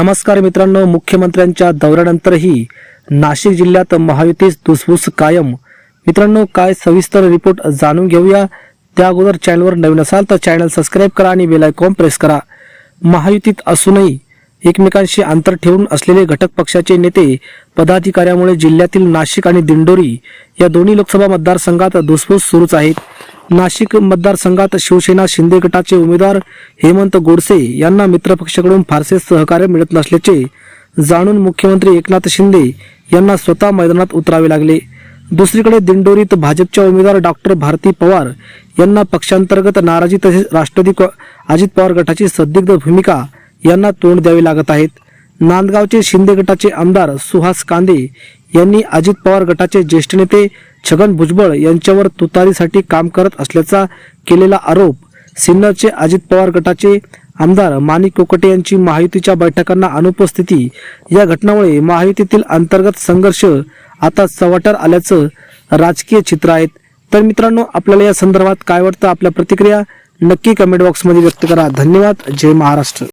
नमस्कार मित्रांनो मुख्यमंत्र्यांच्या दौऱ्यानंतरही नाशिक जिल्ह्यात महायुतीस धुसफूस कायम. मित्रांनो काय सविस्तर रिपोर्ट जाणून घेऊया. त्या अगोदर चॅनलवर नवीन असाल तर चॅनल सबस्क्राईब करा आणि बेलायकॉन प्रेस करा. महायुतीत असूनही एकमेकांशी अंतर ठेवून असलेले घटक पक्षाचे नेते पदाधिकाऱ्यामुळे जिल्ह्यातील नाशिक आणि दिंडोरी या दोन्ही लोकसभा मतदारसंघात धुसफूस सुरूच आहेत. नाशिक मतदारसंघात शिवसेना शिंदे गटाचे उमेदवार हेमंत गोडसे यांना मित्रपक्षाकडून फारसे सहकार्य मिळत नसल्याचे जाणून मुख्यमंत्री एकनाथ शिंदे यांना स्वतः मैदानात उतरावे लागले. दुसरीकडे दिंडोरीत भाजपच्या उमेदवार डॉक्टर भारती पवार यांना पक्षांतर्गत नाराजी तसेच राष्ट्रवादी अजित पवार गटाची संदिग्ध भूमिका यांना तोंड द्यावे लागत आहेत. नांदगावचे शिंदे गटाचे आमदार सुहास कांदे यांनी अजित पवार गटाचे ज्येष्ठ नेते छगन भुजबळ यांच्यावर तुतारीसाठी काम करत असल्याचा केलेला आरोप सिन्नरचे अजित पवार गटाचे आमदार माणिक कोकटे यांची महायुतीच्या बैठकांना अनुपस्थिती या घटनामुळे महायुतीतील अंतर्गत संघर्ष आता चव्हाट्यावर आल्याचं राजकीय चित्र आहेत. तर मित्रांनो आपल्याला या संदर्भात काय वाटतं? आपल्या प्रतिक्रिया नक्की कमेंट बॉक्समध्ये व्यक्त करा. धन्यवाद. जय महाराष्ट्र.